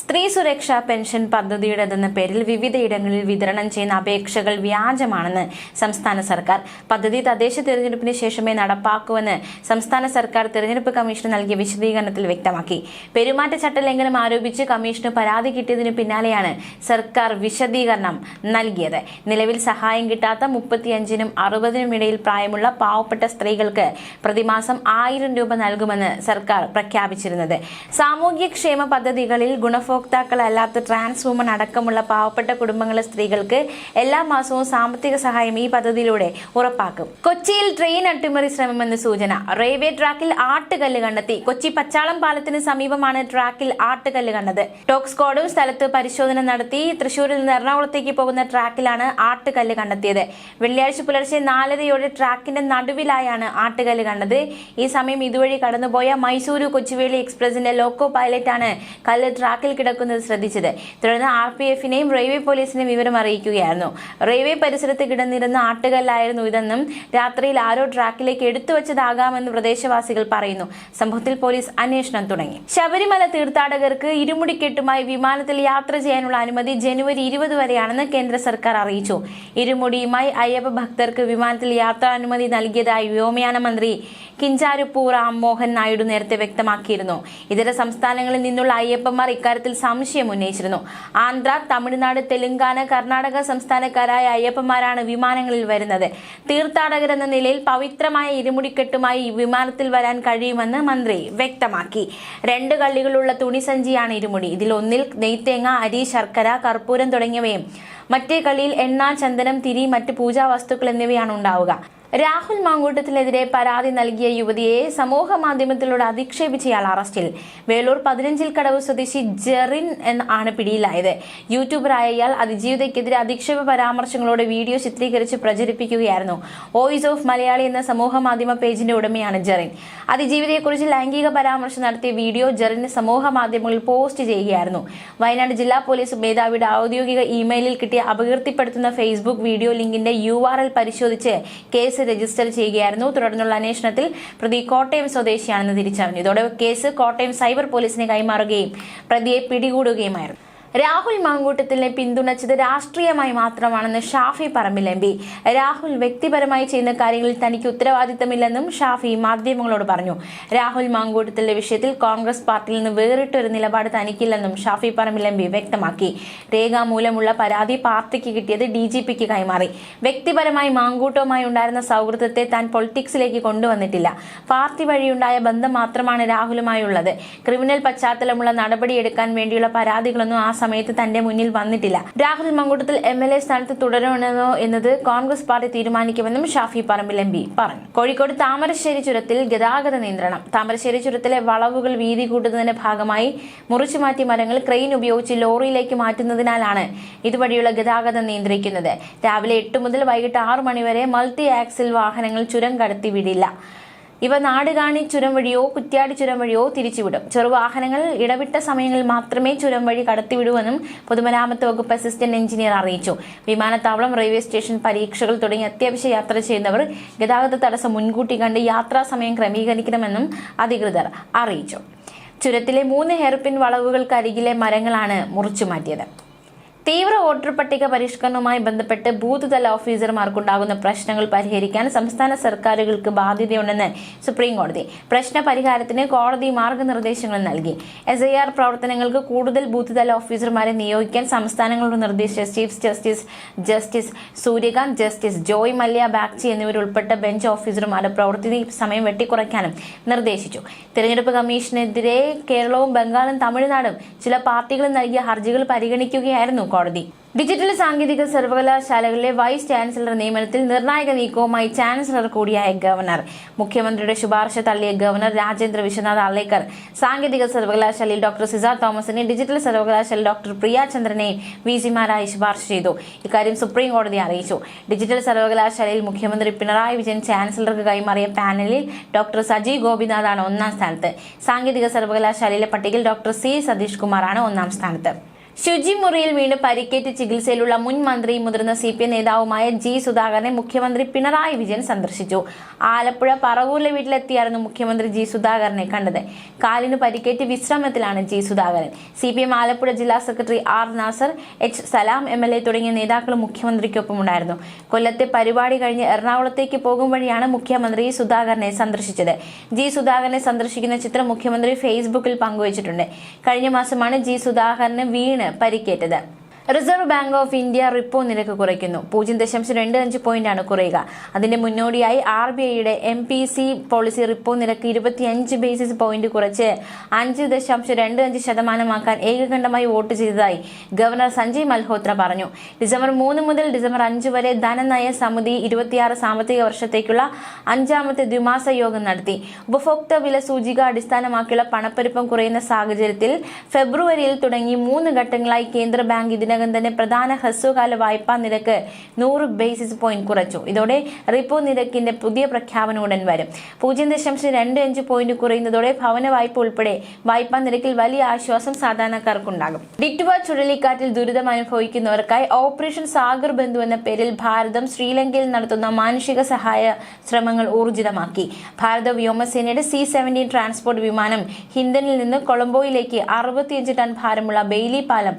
സ്ത്രീ സുരക്ഷാ പെൻഷൻ പദ്ധതിയുടേതെന്ന പേരിൽ വിവിധയിടങ്ങളിൽ വിതരണം ചെയ്യുന്ന അപേക്ഷകൾ വ്യാജമാണെന്ന് സംസ്ഥാന സർക്കാർ. പദ്ധതി തദ്ദേശ തിരഞ്ഞെടുപ്പിന് ശേഷമേ നടപ്പാക്കുമെന്ന് സംസ്ഥാന സർക്കാർ തിരഞ്ഞെടുപ്പ് കമ്മീഷന് നൽകിയ വിശദീകരണത്തിൽ വ്യക്തമാക്കി. പെരുമാറ്റച്ചട്ട ലംഘനം ആരോപിച്ച് കമ്മീഷന് പരാതി കിട്ടിയതിനു പിന്നാലെയാണ് സർക്കാർ വിശദീകരണം നൽകിയത്. നിലവിൽ സഹായം കിട്ടാത്ത മുപ്പത്തിയഞ്ചിനും അറുപതിനും ഇടയിൽ പ്രായമുള്ള പാവപ്പെട്ട സ്ത്രീകൾക്ക് പ്രതിമാസം ആയിരം രൂപ നൽകുമെന്ന് സർക്കാർ പ്രഖ്യാപിച്ചിരുന്നത്. സാമൂഹ്യക്ഷേമ പദ്ധതികളിൽ ഗുണഭോക്താക്കളല്ലാത്ത ട്രാൻസ് വുമൺ അടക്കമുള്ള പാവപ്പെട്ട കുടുംബങ്ങളിലെ സ്ത്രീകൾക്ക് എല്ലാ മാസവും സാമ്പത്തിക സഹായം ഈ പദ്ധതിയിലൂടെ ഉറപ്പാക്കും. കൊച്ചിയിൽ ട്രെയിൻ അട്ടിമറി ശ്രമമെന്ന് സൂചന. റെയിൽവേ ട്രാക്കിൽ ആട്ടുകല്ല് കണ്ടെത്തി. കൊച്ചി പച്ചാളം പാലത്തിന് സമീപമാണ് ട്രാക്കിൽ ആട്ടുകല്ല് കണ്ടത്. ടോക്സ് സ്ക്വാഡും സ്ഥലത്ത് പരിശോധന നടത്തി തൃശൂരിൽ നിന്ന് എറണാകുളത്തേക്ക് പോകുന്ന ട്രാക്കിലാണ് ആട്ടുകല്ല് കണ്ടെത്തിയത്. വെള്ളിയാഴ്ച പുലർച്ചെ നാലരയോടെ ട്രാക്കിന്റെ നടുവിലായാണ് ആട്ടുകല്ല് കണ്ടത്. ഈ സമയം ഇതുവഴി കടന്നുപോയ മൈസൂരു കൊച്ചുവേളി എക്സ്പ്രസിന്റെ ലോക്കോ പൈലറ്റാണ് കല്ല് ട്രാക്കിൽ കിടക്കുന്നത് ശ്രദ്ധിച്ചത്. തുടർന്ന് ആർ പി എഫിനെയും റെയിൽവേ പോലീസിനെയും വിവരം അറിയിക്കുകയായിരുന്നു. റെയിൽവേ പരിസരത്ത് കിടന്നിരുന്ന ആട്ടുകല്ലായിരുന്നു ഇതെന്നും രാത്രിയിൽ ആരോ ട്രാക്കിലേക്ക് എടുത്തു വെച്ചതാകാമെന്ന് പ്രദേശവാസികൾ പറയുന്നു. സംഭവത്തിൽ പോലീസ് അന്വേഷണം തുടങ്ങി. ശബരിമല തീർത്ഥാടകർക്ക് ഇരുമുടിക്കെട്ടുമായി വിമാനത്തിൽ യാത്ര ചെയ്യാനുള്ള അനുമതി ജനുവരി ഇരുപത് വരെയാണെന്ന് കേന്ദ്ര സർക്കാർ അറിയിച്ചു. ഇരുമുടിയുമായി അയ്യപ്പ ഭക്തർക്ക് വിമാനത്തിൽ യാത്രാനുമതി നൽകിയതായി വ്യോമയാന മന്ത്രി കിഞ്ചാരുപ്പൂർ റാം മോഹൻ നായിഡു നേരത്തെ വ്യക്തമാക്കിയിരുന്നു. ഇതര സംസ്ഥാനങ്ങളിൽ നിന്നുള്ള അയ്യപ്പന്മാർ ഇക്കാര്യത്തിൽ സംശയം ഉന്നയിച്ചിരുന്നു. ആന്ധ്ര തമിഴ്നാട് തെലങ്കാന കർണാടക സംസ്ഥാനക്കാരായ അയ്യപ്പന്മാരാണ് വിമാനങ്ങളിൽ വരുന്നത്. തീർത്ഥാടകരെന്ന നിലയിൽ പവിത്രമായ ഇരുമുടിക്കെട്ടുമായി വിമാനത്തിൽ വരാൻ കഴിയുമെന്ന് മന്ത്രി വ്യക്തമാക്കി. രണ്ട് കള്ളികളുള്ള തുണിസഞ്ചിയാണ് ഇരുമുടി. ഇതിൽ ഒന്നിൽ നെയ്ത്തേങ്ങ അരി ശർക്കര കർപ്പൂരം തുടങ്ങിയവയും മറ്റേ കളിയിൽ എണ്ണ ചന്ദനം തിരി മറ്റ് പൂജാ വസ്തുക്കൾ എന്നിവയാണ് ഉണ്ടാവുക. രാഹുൽ മാങ്കൂട്ടത്തിനെതിരെ പരാതി നൽകിയ യുവതിയെ സമൂഹ മാധ്യമത്തിലൂടെ അധിക്ഷേപിച്ചയാൾ അറസ്റ്റിൽ. വേലൂർ പതിനഞ്ചിൽ കടവ് സ്വദേശി ജെറിൻ ആണ് പിടിയിലായത്. യൂട്യൂബറായ ഇയാൾ അതിജീവിതയ്ക്കെതിരെ അധിക്ഷേപ പരാമർശങ്ങളോടെ വീഡിയോ ചിത്രീകരിച്ച് പ്രചരിപ്പിക്കുകയായിരുന്നു. വോയിസ് ഓഫ് മലയാളി എന്ന സമൂഹ മാധ്യമ പേജിന്റെ ഉടമയാണ് ജെറിൻ. അതിജീവിതയെക്കുറിച്ച് ലൈംഗിക പരാമർശം നടത്തിയ വീഡിയോ ജെറിന് സമൂഹ മാധ്യമങ്ങളിൽ പോസ്റ്റ് ചെയ്യുകയായിരുന്നു. വയനാട് ജില്ലാ പോലീസ് മേധാവിയുടെ ഔദ്യോഗിക ഇമെയിലിൽ കിട്ടിയ അപകീർത്തിപ്പെടുത്തുന്ന ഫേസ്ബുക്ക് വീഡിയോ ലിങ്കിന്റെ യു പരിശോധിച്ച് കേസ് രജിസ്റ്റർ ചെയ്യുകയായിരുന്നു. തുടർന്നുള്ള അന്വേഷണത്തിൽ പ്രതി കോട്ടയം സ്വദേശിയാണെന്ന് തിരിച്ചറിഞ്ഞു. ഇതോടെ കേസ് കോട്ടയം സൈബർ പോലീസിന് കൈമാറുകയും പ്രതിയെ പിടികൂടുകയുമായിരുന്നു. രാഹുൽ മാങ്കൂട്ടത്തിനെ പിന്തുണച്ചത് രാഷ്ട്രീയമായി മാത്രമാണെന്ന് ഷാഫി പറമ്പിൽ എം പി. രാഹുൽ വ്യക്തിപരമായി ചെയ്യുന്ന കാര്യങ്ങളിൽ തനിക്ക് ഉത്തരവാദിത്തമില്ലെന്നും ഷാഫി മാധ്യമങ്ങളോട് പറഞ്ഞു. രാഹുൽ മാങ്കൂട്ടത്തിന്റെ വിഷയത്തിൽ കോൺഗ്രസ് പാർട്ടിയിൽ നിന്ന് വേറിട്ടൊരു നിലപാട് തനിക്കില്ലെന്നും ഷാഫി പറമ്പിൽ എം പി വ്യക്തമാക്കി. രേഖാമൂലമുള്ള പരാതി പാർട്ടിക്ക് കിട്ടിയത് ഡി ജി പിക്ക് കൈമാറി. വ്യക്തിപരമായി മാങ്കൂട്ടവുമായി ഉണ്ടായിരുന്ന സൗഹൃദത്തെ താൻ പൊളിറ്റിക്സിലേക്ക് കൊണ്ടുവന്നിട്ടില്ല. പാർട്ടി വഴിയുണ്ടായ ബന്ധം മാത്രമാണ് രാഹുലുമായുള്ളത്. ക്രിമിനൽ പശ്ചാത്തലമുള്ള നടപടിയെടുക്കാൻ വേണ്ടിയുള്ള പരാതികളൊന്നും ആ സമയത്ത് തന്റെ മുന്നിൽ വന്നിട്ടില്ല. Rahul Mankoottathil M L A സ്ഥാനത്ത് തുടരണമെന്നോ എന്നത് കോൺഗ്രസ് പാർട്ടി തീരുമാനിക്കുമെന്നും ഷാഫി പറമ്പിൽ എം പി പറഞ്ഞു. കോഴിക്കോട് താമരശ്ശേരി ചുരത്തിൽ ഗതാഗത നിയന്ത്രണം. താമരശ്ശേരി ചുരത്തിലെ വളവുകൾ വീതി കൂട്ടുന്നതിന്റെ ഭാഗമായി മുറിച്ചുമാറ്റിയ മരങ്ങൾ ക്രെയിൻ ഉപയോഗിച്ച് ലോറിയിലേക്ക് മാറ്റുന്നതിനാലാണ് ഇതുവഴിയുള്ള ഗതാഗതം നിയന്ത്രിക്കുന്നത്. രാവിലെ എട്ട് മുതൽ വൈകിട്ട് ആറു മണിവരെ മൾട്ടി ആക്സിൽ വാഹനങ്ങൾ ചുരം കടത്തി വിടില്ല ഇവ നാടുകാണി ചുരം വഴിയോ കുറ്റ്യാടി ചുരം വഴിയോ തിരിച്ചുവിടും. ചെറുവാഹനങ്ങൾ ഇടവിട്ട സമയങ്ങളിൽ മാത്രമേ ചുരം വഴി കടത്തിവിടുവെന്നും പൊതുമരാമത്ത് വകുപ്പ് അസിസ്റ്റന്റ് എഞ്ചിനീയർ അറിയിച്ചു. വിമാനത്താവളം റെയിൽവേ സ്റ്റേഷൻ പരീക്ഷകൾ തുടങ്ങി അത്യാവശ്യ യാത്ര ചെയ്യുന്നവർ ഗതാഗത തടസ്സം മുൻകൂട്ടി കണ്ട് യാത്രാ സമയം ക്രമീകരിക്കണമെന്നും അധികൃതർ അറിയിച്ചു. ചുരത്തിലെ മൂന്ന് ഹെയർപിൻ വളവുകൾക്കരികിലെ മരങ്ങളാണ് മുറിച്ചു മാറ്റിയത് തീവ്ര വോട്ടർ പട്ടിക പരിഷ്കരണവുമായി ബന്ധപ്പെട്ട് ബൂത്ത് തല ഓഫീസർമാർക്കുണ്ടാകുന്ന പ്രശ്നങ്ങൾ പരിഹരിക്കാൻ സംസ്ഥാന സർക്കാരുകൾക്ക് ബാധ്യതയുണ്ടെന്ന് സുപ്രീം കോടതി പ്രശ്ന പരിഹാരത്തിന് കോടതി മാർഗനിർദ്ദേശങ്ങൾ നൽകി. എസ് ഐ ആർ പ്രവർത്തനങ്ങൾക്ക് കൂടുതൽ ബൂത്ത് തല ഓഫീസർമാരെ നിയോഗിക്കാൻ സംസ്ഥാനങ്ങളോട് നിർദ്ദേശിച്ച chief justice justice Suryakant justice Joymalya Bagchi എന്നിവരുൾപ്പെട്ട bench ഓഫീസർമാരുടെ പ്രവൃത്തി സമയം വെട്ടിക്കുറയ്ക്കാനും നിർദ്ദേശിച്ചു. തിരഞ്ഞെടുപ്പ് കമ്മീഷനെതിരെ കേരളവും ബംഗാളും തമിഴ്നാടും ചില പാർട്ടികളും നൽകിയ ഹർജികൾ പരിഗണിക്കുകയായിരുന്നു കോടതി. ഡിജിറ്റൽ സാങ്കേതിക സർവകലാശാലകളിലെ വൈസ് ചാൻസലർ നിയമനത്തിൽ നിർണായക നീക്കവുമായി ചാൻസലർ കൂടിയായ ഗവർണർ. മുഖ്യമന്ത്രിയുടെ ശുപാർശ തള്ളിയ ഗവർണർ രാജേന്ദ്ര വിശ്വനാഥ് അള്ളേക്കർ സാങ്കേതിക സർവകലാശാലയിൽ ഡോക്ടർ സിസാർ തോമസിനെ ഡിജിറ്റൽ സർവകലാശാല ഡോക്ടർ പ്രിയ ചന്ദ്രനെയും വി സിമാരായി ശുപാർശ ചെയ്തു. ഇക്കാര്യം സുപ്രീം കോടതി അറിയിച്ചു. ഡിജിറ്റൽ സർവകലാശാലയിൽ മുഖ്യമന്ത്രി പിണറായി വിജയൻ ചാൻസലർക്ക് കൈമാറിയ പാനലിൽ ഡോക്ടർ സജി ഗോപിനാഥാണ് ഒന്നാം സ്ഥാനത്ത്. സാങ്കേതിക സർവകലാശാലയിലെ പട്ടികയിൽ ഡോക്ടർ സി സതീഷ് കുമാറാണ് ഒന്നാം സ്ഥാനത്ത്. ശുചിമുറിയിൽ വീണ് പരിക്കേറ്റ് ചികിത്സയിലുള്ള മുൻ മന്ത്രി മുതിർന്ന സി പി നേതാവുമായ ജി സുധാകരനെ മുഖ്യമന്ത്രി പിണറായി വിജയൻ സന്ദർശിച്ചു. ആലപ്പുഴ പറവൂരിലെ വീട്ടിലെത്തിയായിരുന്നു മുഖ്യമന്ത്രി ജി സുധാകരനെ കണ്ടത്. കാലിന് പരിക്കേറ്റ് വിശ്രമത്തിലാണ് G Sudhakaran. C P M Alappuzha ജില്ലാ secretary R Nasar H Salam M L A തുടങ്ങിയ നേതാക്കളും മുഖ്യമന്ത്രിക്കൊപ്പമുണ്ടായിരുന്നു. കൊല്ലത്തെ പരിപാടി കഴിഞ്ഞ് എറണാകുളത്തേക്ക് പോകും വഴിയാണ് മുഖ്യമന്ത്രി സുധാകരനെ സന്ദർശിച്ചത്. ജി സുധാകരനെ സന്ദർശിക്കുന്ന ചിത്രം മുഖ്യമന്ത്രി ഫേസ്ബുക്കിൽ പങ്കുവച്ചിട്ടുണ്ട്. കഴിഞ്ഞ മാസമാണ് ജി സുധാകരന് വീണ് പരിക്കേറ്റത് reserve bank of India repo നിരക്ക് കുറയ്ക്കുന്നു. പൂജ്യം ദശാംശം രണ്ട് അഞ്ച് പോയിന്റാണ് കുറയുക. അതിന്റെ മുന്നോടിയായി ആർ ബി ഐയുടെ M P C policy repo നിരക്ക് ഇരുപത്തിയഞ്ച് ബേസിസ് പോയിന്റ് കുറച്ച് അഞ്ച് ദശാംശം രണ്ട് അഞ്ച് ശതമാനമാക്കാൻ ഏകകണ്ഠമായി വോട്ട് ചെയ്തതായി ഗവർണർ സഞ്ജയ് മൽഹോത്ര പറഞ്ഞു. ഡിസംബർ മൂന്ന് മുതൽ ഡിസംബർ അഞ്ച് വരെ ധനനയ സമിതി ഇരുപത്തിയാറ് സാമ്പത്തിക വർഷത്തേക്കുള്ള അഞ്ചാമത്തെ ദ്വിമാസ യോഗം നടത്തി. ഉപഭോക്തൃ വില സൂചിക അടിസ്ഥാനമാക്കിയുള്ള പണപ്പെരുപ്പം കുറയുന്ന സാഹചര്യത്തിൽ ഫെബ്രുവരിയിൽ തുടങ്ങി മൂന്ന് ഘട്ടങ്ങളായി കേന്ദ്ര ബാങ്ക് ഇതിനകം തന്നെ പ്രധാന ഹ്രസ്വകാല വായ്പാ നിരക്ക് നൂറ് ബേസിസ് പോയിന്റ് കുറച്ചു. ഇതോടെ റിപ്പോ നിരക്കിന്റെ പുതിയ പ്രഖ്യാപനം ഉടൻ വരും. പൂജ്യം ദശാംശം രണ്ട് അഞ്ച് പോയിന്റ് കുറയുന്നതോടെ ഭവന വായ്പ ഉൾപ്പെടെ വായ്പാ നിരക്കിൽ വലിയ ആശ്വാസം സാധാരണക്കാർക്കുണ്ടാകും. ഡിറ്റുവ ചുഴലിക്കാറ്റിൽ ദുരിതം അനുഭവിക്കുന്നവർക്കായി ഓപ്പറേഷൻ സാഗർ ബന്ധു എന്ന പേരിൽ ഭാരതം ശ്രീലങ്കയിൽ നടത്തുന്ന മാനുഷിക സഹായ ശ്രമങ്ങൾ ഊർജിതമാക്കി. ഭാരത വ്യോമസേനയുടെ സി സെവന്റീൻ ട്രാൻസ്പോർട്ട് വിമാനം ഹിന്ദനിൽ നിന്ന് കൊളംബോയിലേക്ക് അറുപത്തിയഞ്ച് ടൺ ഭാരമുള്ള ബെയിലി പാലം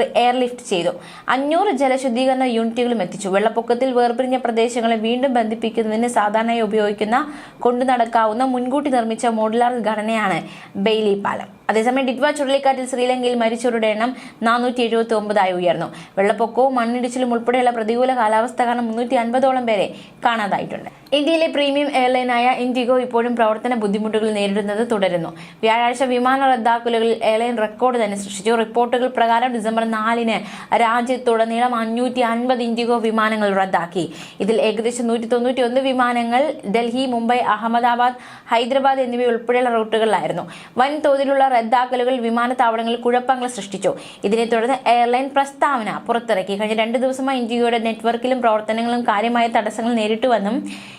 എയർലിഫ്റ്റ് ചെയ്തു. അഞ്ഞൂറ് ജലശുദ്ധീകരണ യൂണിറ്റുകളും എത്തിച്ചു. വെള്ളപ്പൊക്കത്തിൽ വേർപിരിഞ്ഞ പ്രദേശങ്ങളെ വീണ്ടും ബന്ധിപ്പിക്കുന്നതിന് സാധാരണയായി ഉപയോഗിക്കുന്ന കൊണ്ടു നടക്കാവുന്ന മുൻകൂട്ടി നിർമ്മിച്ച മോഡുലാർ ഘടനയാണ് ബെയിലി പാലം. അതേസമയം ഡിറ്റ്വ ചുഴലിക്കാറ്റിൽ ശ്രീലങ്കയിൽ മരിച്ചവരുടെ എണ്ണം നാനൂറ്റി എഴുപത്തി ഒമ്പതായി ഉയർന്നു. വെള്ളപ്പൊക്കവും മണ്ണിടിച്ചിലും ഉൾപ്പെടെയുള്ള പ്രതികൂല കാലാവസ്ഥ കാരണം മുന്നൂറ്റി അൻപതോളം പേരെ കാണാതായിട്ടുണ്ട്. ഇന്ത്യയിലെ പ്രീമിയം എയർലൈനായ ഇൻഡിഗോ ഇപ്പോഴും പ്രവർത്തന ബുദ്ധിമുട്ടുകൾ നേരിടുന്നത് തുടരുന്നു. വ്യാഴാഴ്ച വിമാന റദ്ദാക്കലുകളിൽ എയർലൈൻ റെക്കോർഡ് തന്നെ സൃഷ്ടിച്ചു. റിപ്പോർട്ടുകൾ പ്രകാരം ഡിസംബർ നാലിന് രാജ്യത്തുടനീളം അഞ്ഞൂറ്റി അൻപത് ഇൻഡിഗോ വിമാനങ്ങൾ റദ്ദാക്കി. ഇതിൽ ഏകദേശം നൂറ്റി തൊണ്ണൂറ്റി ഒന്ന് വിമാനങ്ങൾ ഡൽഹി മുംബൈ അഹമ്മദാബാദ് ഹൈദരാബാദ് എന്നിവ ഉൾപ്പെടെയുള്ള റൂട്ടുകളിലായിരുന്നു. വൻതോതിലുള്ള റദ്ദാക്കലുകൾ വിമാനത്താവളങ്ങളിൽ കുഴപ്പങ്ങൾ സൃഷ്ടിച്ചു. ഇതിനെ തുടർന്ന് എയർലൈൻ പ്രസ്താവന പുറത്തിറക്കി. കഴിഞ്ഞ രണ്ട് ദിവസമായി ഇന്ത്യയുടെ നെറ്റ്വർക്കിലും പ്രവർത്തനങ്ങളും കാര്യമായ തടസ്സങ്ങൾ നേരിട്ടുവെന്നും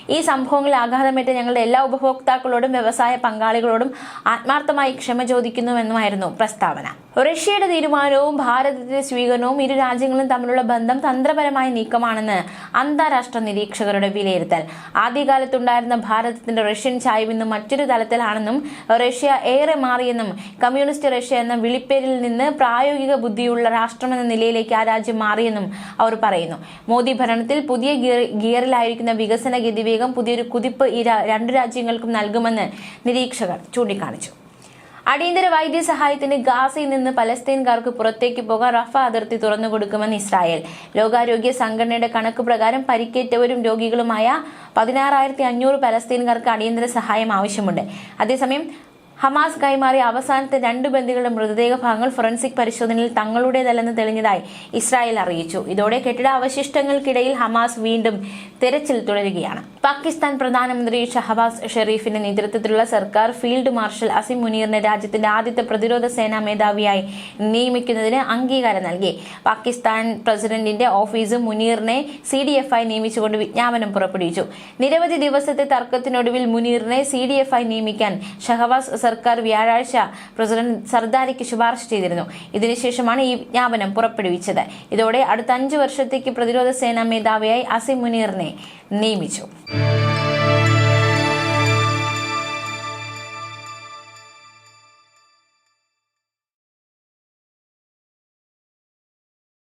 ഈ സംഭവങ്ങളിൽ ആഘാതമേറ്റ ഞങ്ങളുടെ എല്ലാ ഉപഭോക്താക്കളോടും വ്യവസായ പങ്കാളികളോടും ആത്മാർത്ഥമായി ക്ഷമ ചോദിക്കുന്നുവെന്നുമായിരുന്നു പ്രസ്താവന. റഷ്യയുടെ തീരുമാനവും ഭാരതത്തിന്റെ സ്വീകരണവും ഇരു രാജ്യങ്ങളും തമ്മിലുള്ള ബന്ധം തന്ത്രപരമായ നീക്കമാണെന്ന് അന്താരാഷ്ട്ര നിരീക്ഷകരുടെ വിലയിരുത്തൽ. ആദ്യകാലത്തുണ്ടായിരുന്ന ഭാരതത്തിന്റെ റഷ്യൻ ചായ്വ് ഇന്ന് മറ്റൊരു തലത്തിലാണെന്നും റഷ്യ ഏറെ മാറിയെന്നും കമ്മ്യൂണിസ്റ്റ് റഷ്യ എന്ന വിളിപ്പേരിൽ നിന്ന് പ്രായോഗിക ബുദ്ധിയുള്ള രാഷ്ട്രമെന്ന നിലയിലേക്ക് ആ രാജ്യം മാറിയെന്നും അവർ പറയുന്നു. മോദി ഭരണത്തിൽ പുതിയ ഗിയറിലായിരിക്കുന്ന വികസന ഗതിവേഗം പുതിയൊരു കുതിപ്പ് ഈ രണ്ട് രാജ്യങ്ങൾക്കും നൽകുമെന്ന് നിരീക്ഷകർ ചൂണ്ടിക്കാണിച്ചു. അടിയന്തര വൈദ്യസഹായത്തിന് ഗാസയിൽ നിന്ന് പലസ്തീൻകാർക്ക് പുറത്തേക്ക് പോകാൻ റഫ അതിർത്തി തുറന്നു കൊടുക്കുമെന്ന് ഇസ്രായേൽ. ലോകാരോഗ്യ സംഘടനയുടെ കണക്ക് പ്രകാരം പരിക്കേറ്റവരും രോഗികളുമായ പതിനാറായിരത്തി അഞ്ഞൂറ് പലസ്തീൻകാർക്ക് അടിയന്തര സഹായം ആവശ്യമുണ്ട്. അതേസമയം ഹമാസ് കൈമാറിയ അവസാനത്തെ രണ്ട് ബന്ദികളുടെ മൃതദേഹ ഭാഗങ്ങൾ ഫോറൻസിക് പരിശോധനയിൽ തങ്ങളുടേതല്ലെന്ന് തെളിഞ്ഞതായി ഇസ്രായേൽ അറിയിച്ചു. ഇതോടെ കെട്ടിട അവശിഷ്ടങ്ങൾക്കിടയിൽ ഹമാസ് വീണ്ടും തെരച്ചിൽ തുടരുകയാണ്. പാകിസ്ഥാൻ പ്രധാനമന്ത്രി ഷഹബാസ് ഷെറീഫിന്റെ നേതൃത്വത്തിലുള്ള സർക്കാർ ഫീൽഡ് മാർഷൽ അസിം മുനീറിനെ രാജ്യത്തിന്റെ ആദ്യത്തെ പ്രതിരോധ സേനാ മേധാവിയായി നിയമിക്കുന്നതിന് അംഗീകാരം നൽകി. പാകിസ്ഥാൻ പ്രസിഡന്റിന്റെ ഓഫീസ് മുനീറിനെ സി ഡി എഫ് ആയി നിയമിച്ചുകൊണ്ട് വിജ്ഞാപനം പുറപ്പെടുവിച്ചു. നിരവധി ദിവസത്തെ തർക്കത്തിനൊടുവിൽ മുനീറിനെ സി ഡി എഫ് ആയി നിയമിക്കാൻ ഷഹബാസ് സർക്കാർ വ്യാഴാഴ്ച പ്രസിഡന്റ് സർദാരിക്ക് ശുപാർശ ചെയ്തിരുന്നു. ഇതിനുശേഷമാണ് ഈ വിജ്ഞാപനം പുറപ്പെടുവിച്ചത്. ഇതോടെ അടുത്ത അഞ്ചു വർഷത്തേക്ക് പ്രതിരോധ സേനാ മേധാവിയായി അസിം മുനീറിനെ നിയമിച്ചു.